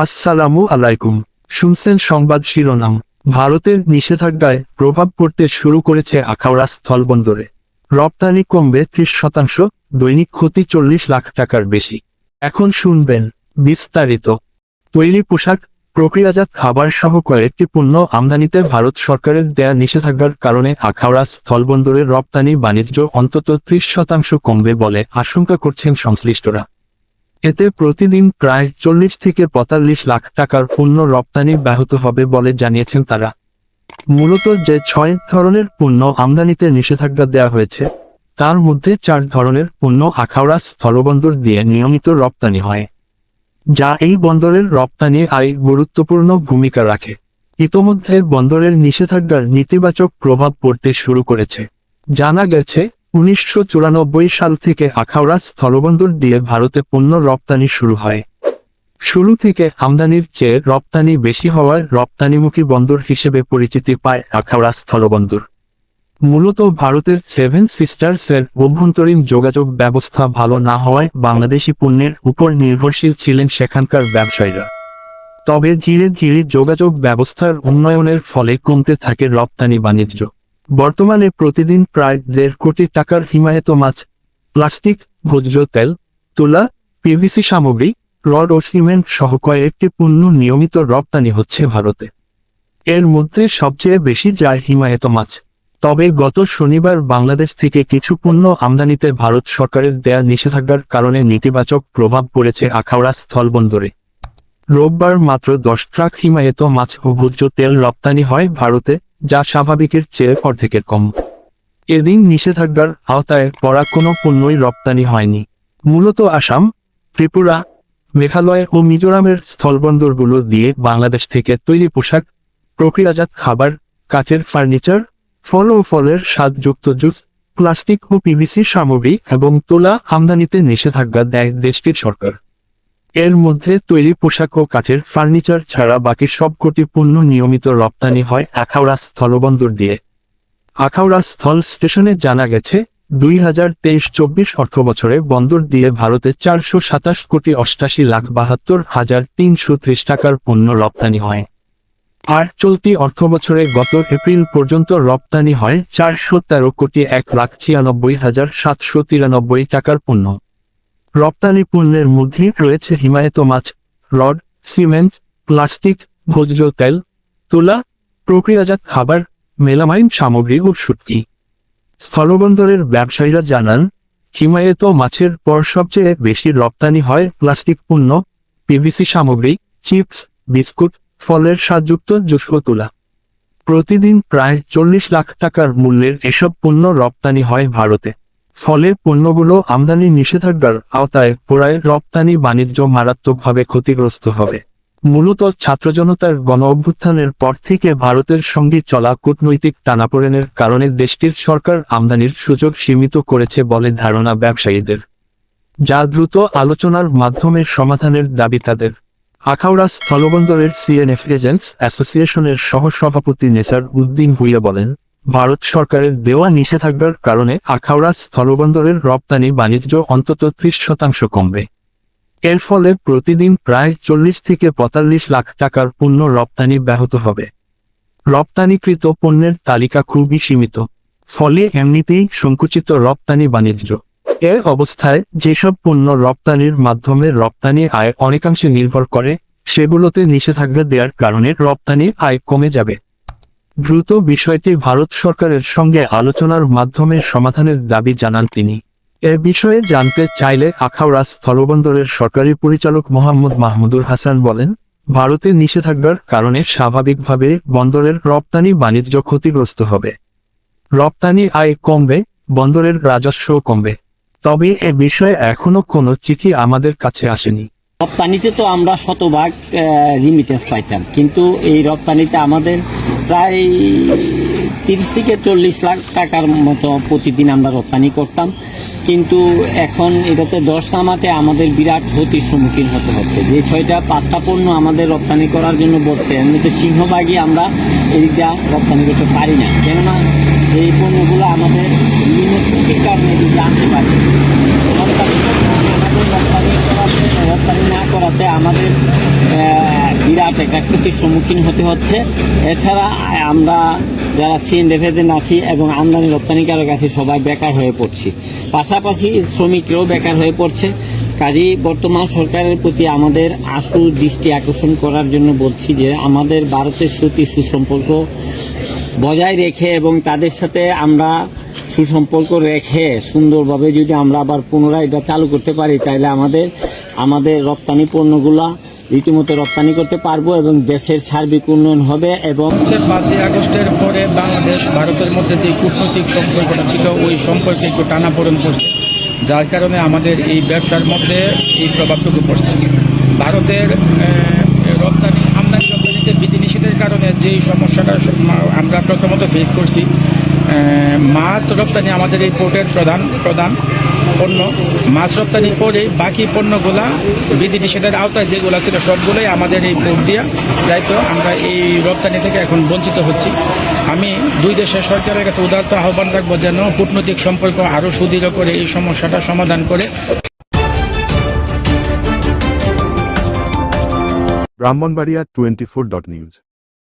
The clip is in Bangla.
আসসালামু আলাইকুম। শুনছেন সংবাদ শিরোনাম। ভারতের নিষেধাজ্ঞায় প্রভাব পড়তে শুরু করেছে আখাউড়া স্থলবন্দরে। রপ্তানি কমবে ত্রিশ শতাংশ, দৈনিক ক্ষতি চল্লিশ লাখ টাকার বেশি। এখন শুনবেন বিস্তারিত। তৈরি পোশাক, প্রক্রিয়াজাত খাবার সহ কয়েকটি পণ্য আমদানিতে ভারত সরকারের দেয়া নিষেধাজ্ঞার কারণে আখাউড়া স্থলবন্দরের রপ্তানি বাণিজ্য অন্তত ত্রিশ শতাংশ কমবে বলে আশঙ্কা করছেন সংশ্লিষ্টরা। এতে প্রতিদিন প্রায় চল্লিশ থেকে পঁয়তাল্লিশ লাখ টাকার পণ্য রপ্তানি ব্যাহত হবে বলে জানিয়েছেন তারা। মূলত যে ছয় ধরনের পণ্য আমদানিতে নিষেধাজ্ঞা দেওয়া হয়েছে, তার মধ্যে চার ধরনের পণ্য আখাউড়া স্থলবন্দর দিয়ে নিয়মিত রপ্তানি হয়, যা এই বন্দরের রপ্তানি আয় গুরুত্বপূর্ণ ভূমিকা রাখে। ইতোমধ্যে বন্দরের নিষেধাজ্ঞার নেতিবাচক প্রভাব পড়তে শুরু করেছে। জানা গেছে উনিশশো চুরানব্বই সাল থেকে আখাউড়া স্থলবন্দর দিয়ে ভারতে পণ্য রপ্তানি শুরু হয়। শুরু থেকে আমদানির চেয়ে রপ্তানি বেশি হওয়ায় রপ্তানিমুখী বন্দর হিসেবে পরিচিতি পায় আখাউড়া স্থলবন্দর। মূলত ভারতের সেভেন সিস্টার্সের অভ্যন্তরীণ যোগাযোগ ব্যবস্থা ভালো না হওয়ায় বাংলাদেশি পণ্যের উপর নির্ভরশীল ছিলেন সেখানকার ব্যবসায়ীরা। তবে ধীরে ধীরে যোগাযোগ ব্যবস্থার উন্নয়নের ফলে কমতে থাকে রপ্তানি বাণিজ্য। বর্তমানে প্রতিদিন প্রায় দেড় কোটি টাকার হিমায়িত মাছ, প্লাস্টিক, ভোজ্য তেল, তুলা, পিভিসি সামগ্রী, রড ও সিমেন্ট সহ কয়েকটি পণ্য নিয়মিত রপ্তানি হচ্ছে ভারতে। এর মধ্যে সবচেয়ে বেশি যায় হিমায়িত মাছ। তবে গত শনিবার বাংলাদেশ থেকে কিছু পণ্য আমদানিতে ভারত সরকারের দেয়া নিষেধাজ্ঞার কারণে নেতিবাচক প্রভাব পড়েছে আখাউড়া স্থলবন্দরে। রোববার মাত্র দশ ট্রাক হিমায়িত মাছ ও ভোজ্য তেল রপ্তানি হয় ভারতে। যা স্বাভাবিকের চেয়ে অর্ধেকের কম। এদিন নিষেধাজ্ঞার আওতায় পড়া কোনো পণ্যই রপ্তানি হয়নি। মূলত আসাম, ত্রিপুরা, মেঘালয় ও মিজোরামের স্থলবন্দরগুলো দিয়ে বাংলাদেশ থেকে তৈরি পোশাক, প্রক্রিয়াজাত খাবার, কাঠের ফার্নিচার, ফল ও ফলের স্বাদযুক্ত জুস, প্লাস্টিক ও পিভিসি সামগ্রী এবং তোলা আমদানিতে নিষেধাজ্ঞা দেয় দেশটির সরকার। এর মধ্যে তৈরি পোশাক ও কাঠের ফার্নিচার ছাড়া বাকি সবকটি পণ্য নিয়মিত রপ্তানি হয় আখাউড়া স্থলবন্দর দিয়ে। আখাউড়া স্থল স্টেশনে জানা গেছে, দুই হাজার তেইশ চব্বিশ অর্থবছরে বন্দর দিয়ে ভারতে চারশো সাতাশ কোটি অষ্টাশি লাখ বাহাত্তর হাজার তিনশো ত্রিশ টাকার পণ্য রপ্তানি হয়। আর চলতি অর্থবছরে গত এপ্রিল পর্যন্ত রপ্তানি হয় চারশো তেরো কোটি এক লাখ ছিয়ানব্বই হাজার সাতশো তিরানব্বই টাকার পণ্য। রপ্তানি পণ্যের মধ্যে রয়েছে হিমায়িত মাছ, রড, সিমেন্ট, প্লাস্টিক, ভোজ্য তেল, তুলা, প্রক্রিয়াজাত খাবার, মেলামাইন সামগ্রী ও শুটকি স্থলবন্দরের ব্যবসায়ীরা জানান, হিমায়িত মাছের পর সবচেয়ে বেশি রপ্তানি হয় প্লাস্টিক পণ্য পিভিসি সামগ্রী, চিপস, বিস্কুট, ফলের স্বাদযুক্ত জুস তুলা। প্রতিদিন প্রায় চল্লিশ লাখ টাকার মূল্যের এসব পণ্য রপ্তানি হয় ভারতে। ফলে পণ্যগুলো আমদানি নিষেধাজ্ঞার আওতায় পড়ায় রপ্তানি বাণিজ্য মারাত্মকভাবে ক্ষতিগ্রস্ত হবে। মূলত ছাত্র জনতার গণ অভ্যুত্থানের পর থেকে ভারতের সঙ্গে চলা কূটনৈতিক টানাপোড়েনের কারণে দেশটির সরকার আমদানির সুযোগ সীমিত করেছে বলে ধারণা ব্যবসায়ীদের। যা দ্রুত আলোচনার মাধ্যমে সমাধানের দাবি তাদের। আখাউড়া স্থলবন্দরের সিএনএফ এজেন্টস অ্যাসোসিয়েশনের সহসভাপতি নেসার উদ্দিন ভুইয়া বলেন ভারত সরকারের দেওয়া নিষেধাজ্ঞার কারণে আখাউড়া স্থলবন্দরের রপ্তানি বাণিজ্য অন্তত ত্রিশ শতাংশ কমবে। এর ফলে প্রতিদিন প্রায় চল্লিশ থেকে পঁয়তাল্লিশ লাখ টাকার পণ্য রপ্তানি ব্যাহত হবে। রপ্তানিকৃত পণ্যের তালিকা খুবই সীমিত, ফলে এমনিতেই সংকুচিত রপ্তানি বাণিজ্য। এ অবস্থায় যেসব পণ্য রপ্তানির মাধ্যমে রপ্তানি আয় অনেকাংশে নির্ভর করে, সেগুলোতে নিষেধাজ্ঞা দেওয়ার কারণে রপ্তানি আয় কমে যাবে। দ্রুত বিষয়টি ভারত সরকারের সঙ্গে আলোচনার মাধ্যমে সমাধানের দাবি জানান তিনি। এ বিষয়ে জানতে চাইলে আখাউড়া স্থলবন্দরের সরকারি পরিচালক মোহাম্মদ মাহমুদুর হাসান বলেন, ভারতে নিষেধাজ্ঞার কারণে স্বাভাবিকভাবে বন্দরের রপ্তানি বাণিজ্য ক্ষতিগ্রস্ত হবে। রপ্তানি আয় কমবে, বন্দরের রাজস্বও কমবে। তবে এ বিষয়ে এখনও কোনো চিঠি আমাদের কাছে আসেনি। রপ্তানিতে তো আমরা শতভাগ রিমিটেন্স পাইতাম। কিন্তু এই রপ্তানিতে আমাদের প্রায় তিরিশ থেকে চল্লিশ লাখ টাকার মতো প্রতিদিন আমরা রপ্তানি করতাম। কিন্তু এখন এটাতে দশ নামাতে আমাদের বিরাট ক্ষতির সম্মুখীন হতে হচ্ছে। যে ছয়টা, পাঁচটা পণ্য আমাদের রপ্তানি করার জন্য বলছে মধ্যে সিংহভাগই আমরা এদিকটা রপ্তানি করতে পারি না। কেননা এই পণ্যগুলো আমাদের বিভিন্ন ত্রুটির কারণে এদিকে আনতে পারি রপ্তানি করাতে, রপ্তানি না করাতে আমাদের বিরাট একটা ক্ষতির সম্মুখীন হতে হচ্ছে। এছাড়া আমরা যারা সিএনএফেদের আছি এবং আমদানি রপ্তানিকারক আছি, সবাই বেকার হয়ে পড়ছি। পাশাপাশি শ্রমিকরাও বেকার হয়ে পড়ছে। কাজেই বর্তমান সরকারের প্রতি আমাদের আশু, দৃষ্টি আকর্ষণ করার জন্য বলছি যে, আমাদের ভারতের সাথে সুসম্পর্ক বজায় রেখে এবং তাদের সাথে আমরা সুসম্পর্ক রেখে সুন্দরভাবে যদি আমরা আবার পুনরায় এটা চালু করতে পারি, তাহলে আমাদের আমাদের রপ্তানি পণ্যগুলা রীতিমতো রপ্তানি করতে পারব এবং দেশের সার্বিক উন্নয়ন হবে এবং পাঁচই আগস্টের পরে বাংলাদেশ, ভারতের মধ্যে যে কূটনৈতিক সম্পর্কটা ছিল, ওই সম্পর্কে একটু টানাপোড়েন করছে যার কারণে আমাদের এই ব্যবসার মধ্যে এই প্রভাবটুকু পড়ছে। ভারতের রপ্তানি, আমদানি রপ্তানিতে বিধিনিষেধের কারণে যেই সমস্যাটা আমরা প্রথমত ফেস করছি মাছ রপ্তানি আমাদের এই পোর্টের প্রধান প্রধান। পণ্য, মাছ রপ্তানি করে বাকি পণ্যগুলা বিধি নিষেধের আওতায় যেগুলো ছিল সবগুলোই আমাদের এই পোর্ট দিয়ে যাইতো। আমরা এই রপ্তানি থেকে এখন বঞ্চিত হচ্ছি। আমি দুই দেশের সরকারের কাছে উদারত আহ্বান রাখব যেন কূটনৈতিক সম্পর্ক আরও সুদৃঢ় করে এই সমস্যাটা সমাধান করে। Brahmanbaria twenty four dot news.